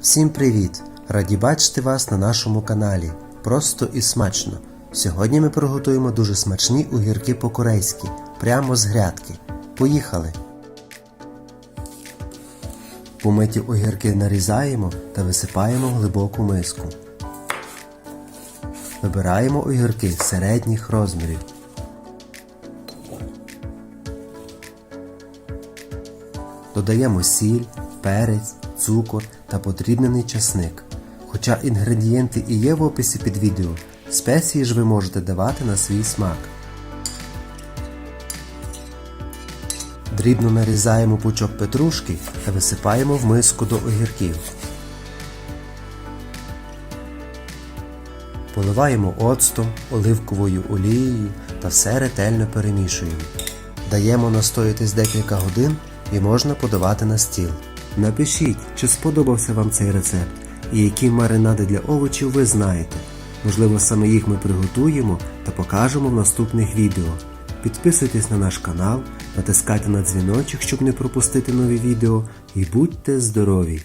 Всім привіт! Раді бачити вас на нашому каналі. Просто і смачно. Сьогодні ми приготуємо дуже смачні огірки по-корейськи, прямо з грядки. Поїхали! Помиті огірки нарізаємо та висипаємо глибоку миску. Вибираємо огірки середніх розмірів. Додаємо сіль, перець, цукор та подрібнений часник. Хоча інгредієнти і є в описі під відео, спеції ж ви можете давати на свій смак. Дрібно нарізаємо пучок петрушки та висипаємо в миску до огірків. Поливаємо оцтом, оливковою олією та все ретельно перемішуємо. Даємо настоятись декілька годин і можна подавати на стіл. Напишіть, чи сподобався вам цей рецепт і які маринади для овочів ви знаєте. Можливо, саме їх ми приготуємо та покажемо в наступних відео. Підписуйтесь на наш канал, натискайте на дзвіночок, щоб не пропустити нові відео, і будьте здорові!